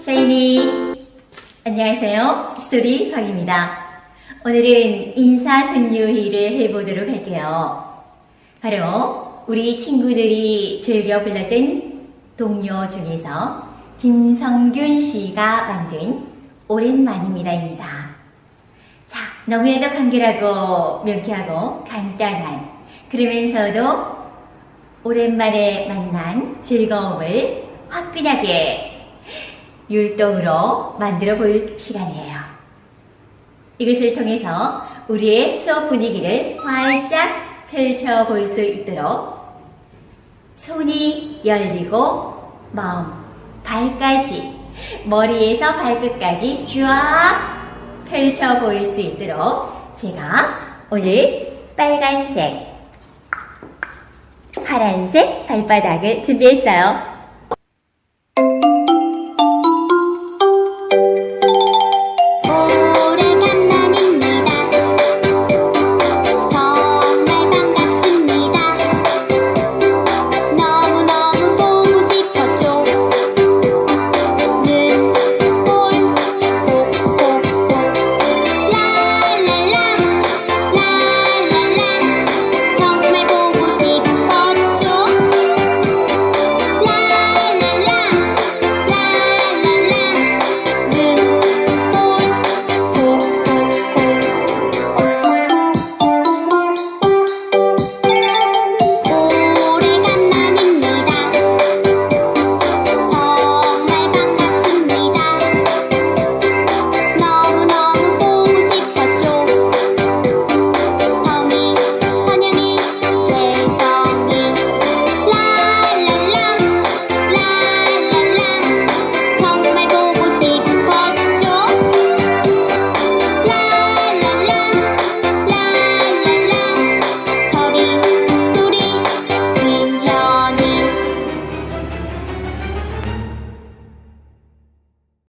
샤이니 안녕하세요. 스토리 황입니다. 오늘은 인사성유희를 해보도록 할게요. 바로 우리 친구들이 즐겨 불렀던 동요 중에서 김성균 씨가 만든 오랜만입니다입니다. 자 너무나도 간결하고 명쾌하고 간단한 그러면서도 오랜만에 만난 즐거움을 화끈하게 율동으로 만들어 볼 시간이에요. 이것을 통해서 우리의 수업 분위기를 활짝 펼쳐 볼 수 있도록 손이 열리고 마음, 발까지 머리에서 발끝까지 쫙 펼쳐 보일 수 있도록 제가 오늘 빨간색, 파란색 발바닥을 준비했어요.